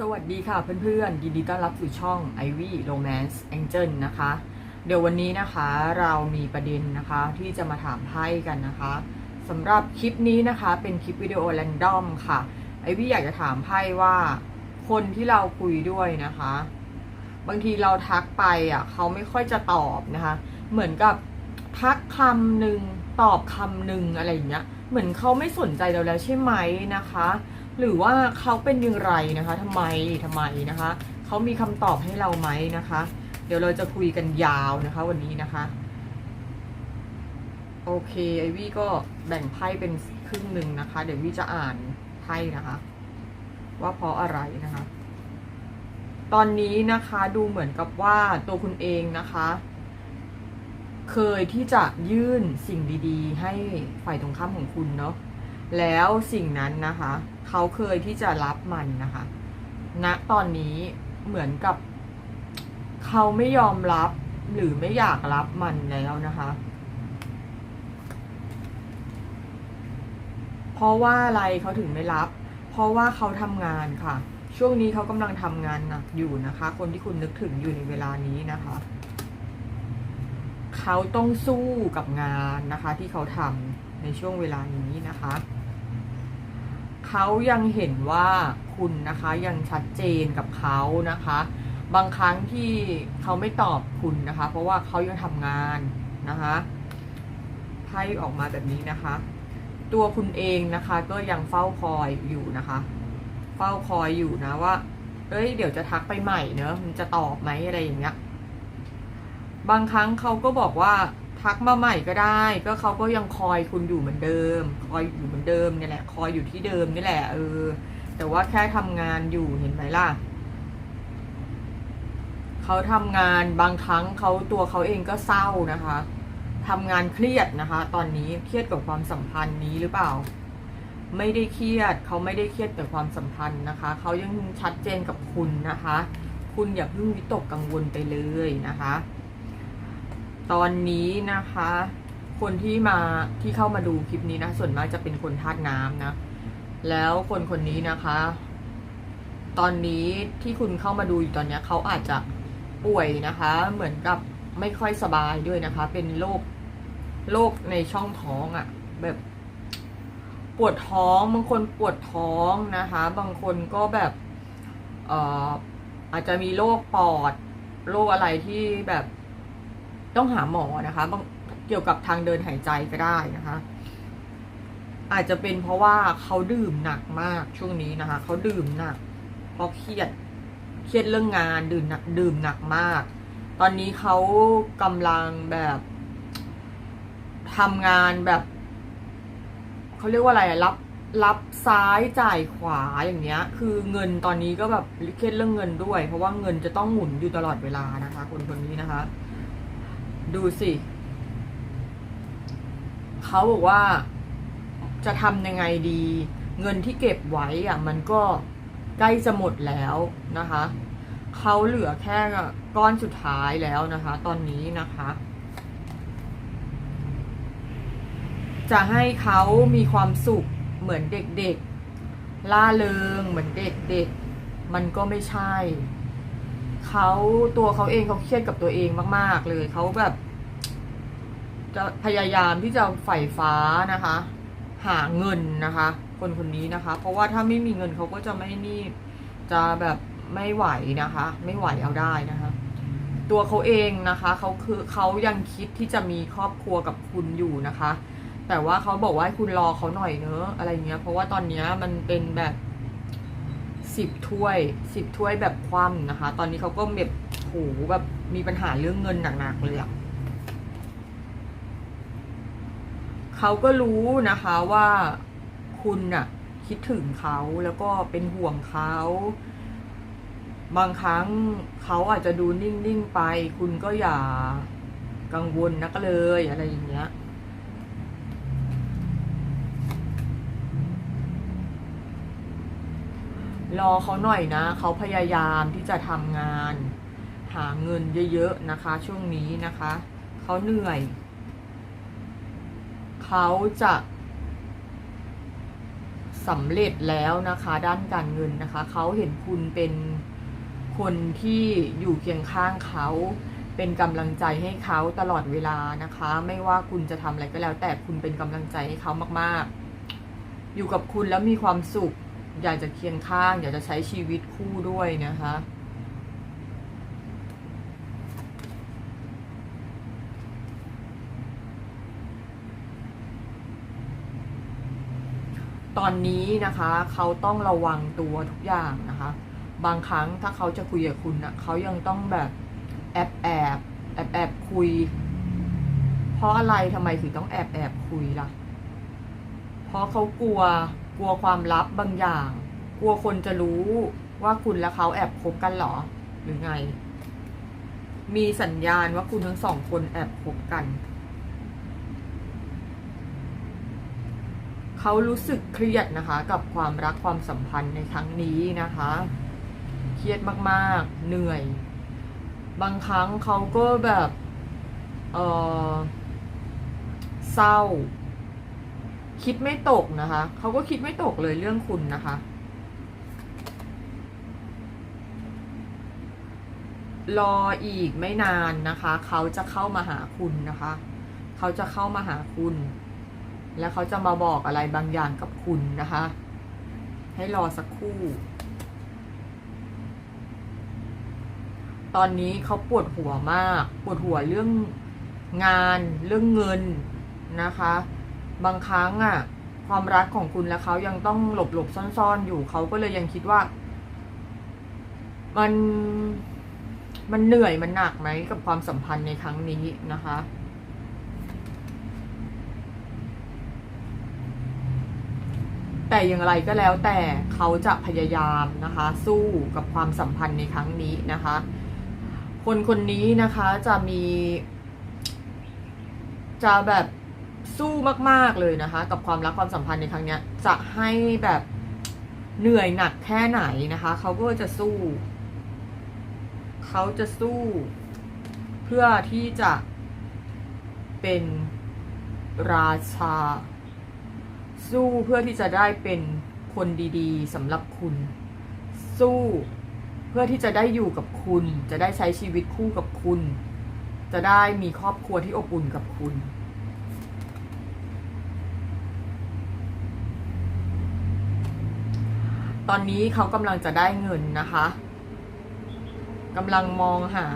สวัสดีค่ะเพื่อนๆยินดีต้อนรับสู่ช่อง Ivy Romance Angel นะคะ เดี๋ยววันนี้นะคะเรามีประเด็นนะคะที่จะมาถามไพ่กันนะคะสำหรับคลิปนี้นะคะเป็นคลิปวิดีโอแรนดอมค่ะไอวี่อยากจะถามไพ่ว่า คนที่เราคุยด้วยนะคะ บางทีเราทักไปอะเขาไม่ค่อยจะตอบนะคะ เหมือนกับทักคำหนึ่งตอบคำหนึ่งอะไรอย่างเงี้ยเหมือนเขาไม่สนใจเราแล้วใช่ไหมนะคะ หรือว่าเขาเป็นอย่างไรนะคะทำไมทำไมนะคะเขามีคำตอบให้เราไหมนะคะ เดี๋ยวเราจะคุยกันยาวนะคะ วันนี้นะคะ โอเคไอวี่ก็แบ่งไพ่เป็นครึ่งหนึ่งนะคะ เดี๋ยววี่จะอ่านไพ่นะคะ ว่าเพราะอะไรนะคะ ตอนนี้นะคะดูเหมือนกับว่าตัวคุณเองนะคะ เคยที่จะยื่นสิ่งดี ๆ ให้ฝ่ายตรงข้ามของคุณเนาะแล้วสิ่งนั้นนะคะ เขาเคยที่จะรับมันนะคะณตอนนี้เหมือนกับ เขาไม่ยอมรับหรือไม่อยากรับมันแล้วนะคะ เพราะว่าอะไรเขาถึงไม่รับ เพราะว่าเขาทำงานค่ะ ช่วงนี้เขากำลังทำงานหนักอยู่นะคะ คนที่คุณนึกถึงอยู่ในเวลานี้นะคะ เขาต้องสู้กับงานนะคะ ที่เขาทำในช่วงเวลานี้นะคะ เขายังเห็นว่าคุณนะคะยังชัดเจนกับเขานะคะ บางครั้งที่เขาไม่ตอบคุณนะคะ เพราะว่าเขายังทำงานนะคะไพ่ออกมาแบบนี้นะคะ ตัวคุณเองนะคะก็ยังเฝ้าคอยอยู่นะคะ เฝ้าคอยอยู่นะว่าเอ้ยเดี๋ยวจะทักไปใหม่เนอะมันจะตอบไหมอะไรอย่างเงี้ยบางครั้งเขาก็บอกว่า ทักมาใหม่ก็ได้ ก็เขาก็ยังคอยคุณอยู่เหมือนเดิม คอยอยู่เหมือนเดิมนี่แหละ คอยอยู่ที่เดิมนี่แหละ เออ แต่ว่าแค่ทำงานอยู่เห็นไหมล่ะเขาทำงานบางครั้งเขาตัวเขาเองก็เศร้านะคะทำงานเครียดนะคะ ตอนนี้เครียดกับความสัมพันธ์นี้หรือเปล่า ไม่ได้เครียดเขาไม่ได้เครียดกับความสัมพันธ์นะคะเขายังชัดเจนกับคุณนะคะ คุณอย่าเพิ่งวิตกกังวลไปเลยนะคะ ตอนนี้นะคะ คนที่มาที่เข้ามาดูคลิปนี้นะ ส่วนมากจะเป็นคนธาตุน้ำนะ แล้วคนคนนี้นะคะ ตอนนี้ที่คุณเข้ามาดูอยู่ตอนนี้เขาอาจจะป่วยนะคะ เหมือนกับไม่ค่อยสบายด้วยนะคะ เป็นโรคโรคในช่องท้องอะ่ะ แบบปวดท้องบางคนปวดท้องนะคะ บางคนก็แบบอออาจจะมีโรคปอดโรคอะไรที่แบบ ต้องหาหมอนะคะเกี่ยวกับทางเดินหายใจก็ได้นะคะ อาจจะเป็นเพราะว่าเขาดื่มหนักมากช่วงนี้นะคะ เขาดื่มหนักเพราะเครียดเครียดเรื่องงานดื่มหนักดื่มหนักมาก ตอนนี้เขากำลังแบบทำงานแบบเขาเรียกว่าอะไรรับรับซ้ายจ่ายขวาอย่างเงี้ย คือเงินตอนนี้ก็แบบเครียดเรื่องเงินด้วย เพราะว่าเงินจะต้องหมุนอยู่ตลอดเวลานะคะ คนคนนี้นะคะ ดูสิเขาบอกว่าจะทำยังไงดี เงินที่เก็บไว้อะมันก็ใกล้จะหมดแล้วนะคะเขาเหลือแค่ก้อนสุดท้ายแล้วนะคะ ตอนนี้นะคะ จะให้เขามีความสุขเหมือนเด็กๆล่าเริงเหมือนเด็กๆมันก็ไม่ใช่ เขาตัวเขาเองเขาเครียดกับตัวเองมาก ๆ เลยเขาแบบจะพยายามที่จะใฝ่ฟ้านะคะ หาเงินนะคะ คนคนนี้นะคะ เพราะว่าถ้าไม่มีเงินเขาก็จะไม่นี่จะแบบไม่ไหวนะคะ ไม่ไหวเอาได้นะคะ ตัวเขาเองนะคะเขาคือเขายังคิดที่จะมีครอบครัวกับคุณอยู่นะคะ แต่ว่าเขาบอกว่าให้คุณรอเขาหน่อยเนอะอะไรเงี้ยเพราะว่าตอนเนี้ยมันเป็นแบบ สิบถ้วยสิบถ้วยแบบคว่ำนะคะ ตอนนี้เขาก็แบบโหแบบมีปัญหาเรื่องเงินหนักๆเลยอะเขาก็รู้นะคะว่าคุณน่ะ คิดถึงเขาแล้วก็เป็นห่วงเขาบางครั้งเขาอาจจะดูนิ่ง ๆ ไป คุณก็อย่ากังวลนักเลยอะไรอย่างเงี้ย รอเขาหน่อยนะ เขาพยายามที่จะทำงาน หาเงินเยอะๆนะคะ ช่วงนี้นะคะ เขาเหนื่อย เขาจะสำเร็จแล้วนะคะ ด้านการเงินนะคะ เขาเห็นคุณเป็นคนที่อยู่เคียงข้างเขาเป็นกำลังใจให้เขาตลอดเวลานะคะ ไม่ว่าคุณจะทำอะไรก็แล้ว แต่คุณเป็นกำลังใจให้เขามากๆ อยู่กับคุณแล้วมีความสุข อยากจะเคียงข้าง อยากจะใช้ชีวิตคู่ด้วยนะคะตอนนี้นะคะเขาต้องระวังตัวทุกอย่างนะคะ บางครั้งถ้าเขาจะคุยกับคุณนะเขายังต้องแบบแอบแอบแอบแอบคุย เพราะอะไรทำไมถึงต้องแอบแอบคุยล่ะ เพราะเขากลัว กลัวความลับบางอย่าง กลัวคนจะรู้ว่าคุณและเขาแอบคบกันหรอ หรือไง มีสัญญาณว่าคุณทั้งสองคนแอบคบกัน เขารู้สึกเครียดนะคะ กับความรักความสัมพันธ์ในครั้งนี้นะคะ เครียดมากๆ เหนื่อย บางครั้งเขาก็แบบ เออเศร้า คิดไม่ตกนะคะเขาก็คิดไม่ตกเลยเรื่องคุณนะคะ รออีกไม่นานนะคะเขาจะเข้ามาหาคุณนะคะเขาจะเข้ามาหาคุณ แล้วเขาจะมาบอกอะไรบางอย่างกับคุณนะคะ ให้รอสักครู่ ตอนนี้เขาปวดหัวมาก ปวดหัวเรื่องงานเรื่องเงินนะคะ บางครั้งอะ่ะ ความรักของคุณและเขายังต้องหลบหลบซ่อนๆ อยู่เขาก็เลยยังคิดว่า มันมันเหนื่อยมันหนักไหมกับความสัมพันธ์ในครั้งนี้นะคะแต่อย่างไรก็แล้วแต่เขาจะพยายามนะคะ สู้กับความสัมพันธ์ในครั้งนี้นะคะ คนคนนี้นะคะจะมี จะแบบ สู้มากๆเลยนะคะ กับความรักความสัมพันธ์ในครั้งนี้จะให้แบบเหนื่อยหนักแค่ไหนนะคะ เขาก็จะสู้ เขาจะสู้ เพื่อที่จะเป็นราชา สู้เพื่อที่จะได้เป็นคนดีๆสำหรับคุณ สู้เพื่อที่จะได้อยู่กับคุณ จะได้ใช้ชีวิตคู่กับคุณ จะได้มีครอบครัวที่อบอุ่นกับคุณ ตอนนี้เขากำลังจะได้เงินนะคะกำลังมองหา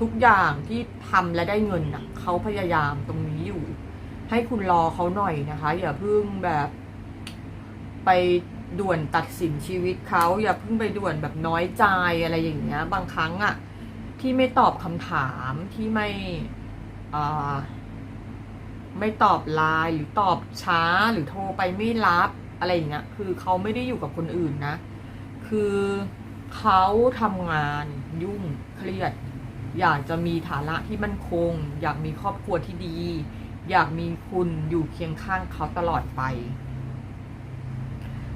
ทุกอย่างที่ทำและได้เงินนะเขาพยายามตรงนี้อยู่ ให้คุณรอเขาหน่อยนะคะ อย่าเพิ่งแบบไปด่วนตัดสินชีวิตเขาอย่าเพิ่งไปด่วนแบบน้อยใจอะไรอย่างเงี้ย บางครั้งอะที่ไม่ตอบคำถามที่ไม่ไม่ตอบไลน์หรือตอบช้าหรือโทรไปไม่รับ อะไรอย่างเงี้ยคือเขาไม่ได้อยู่กับคนอื่นนะ คือเขาทำงานยุ่งเครียด อยากจะมีฐานะที่มั่นคง อยากมีครอบครัวที่ดี อยากมีคุณอยู่เคียงข้างเขาตลอดไป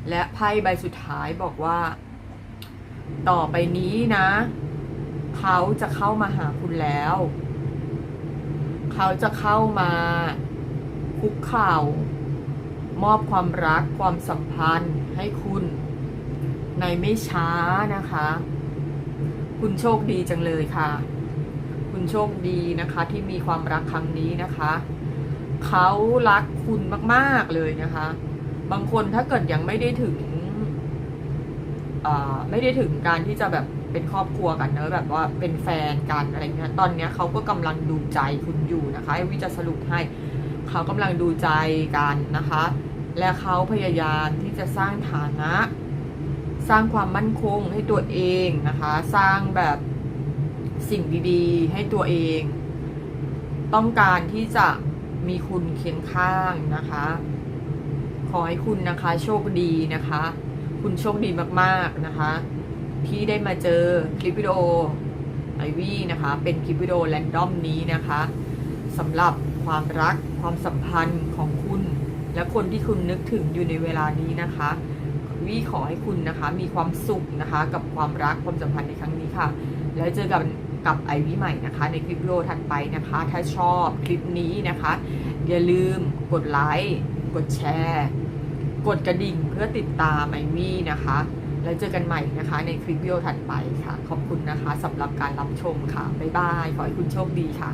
และไพ่ใบสุดท้ายบอกว่า ต่อไปนี้นะ เขาจะเข้ามาหาคุณแล้ว เขาจะเข้ามาคุกเข่า มอบความรักความสัมพันธ์ให้คุณในไม่ช้านะคะ คุณโชคดีจังเลยค่ะ คุณโชคดีนะคะที่มีความรักครั้งนี้นะคะ เขารักคุณมากๆเลยนะคะ บางคนถ้าเกิดยังไม่ได้ถึงไม่ได้ถึงการที่จะแบบเป็นครอบครัวกันเนอะแบบว่าเป็นแฟนกันอะไรเงี้ยตอนเนี้ยเขาก็กำลังดูใจคุณอยู่นะคะวิจะสรุปให้ เขากำลังดูใจกันนะคะ และเขาพยายามที่จะสร้างฐานะ สร้างความมั่นคงให้ตัวเองนะคะ สร้างแบบสิ่งดีๆ ให้ตัวเอง ต้องการที่จะมีคุณเคียงข้างนะคะ ขอให้คุณนะคะโชคดีนะคะ คุณโชคดีมากๆนะคะ ที่ได้มาเจอคลิปวิดีโอไอวี่นะคะ เป็นคลิปวิดีโอแรนดอมนี้นะคะสำหรับความรักความสัมพันธ์ของคุณ และคนที่คุณนึกถึงอยู่ในเวลานี้นะคะวี่ขอให้คุณนะคะมีความสุขนะคะกับความรักความสัมพันธ์ในครั้งนี้ค่ะ แล้วเจอกับกับไอวี่ใหม่นะคะ ในคลิปวิดีโอถัดไปนะคะ ถ้าชอบคลิปนี้นะคะ อย่าลืมกดไลค์กดแชร์ กดกระดิ่งเพื่อติดตามไอวี่นะคะ แล้วเจอกันใหม่นะคะ ในคลิปวิดีโอถัดไปค่ะ ขอบคุณนะคะสำหรับการรับชมค่ะ บ๊ายบาย ขอให้คุณโชคดีค่ะ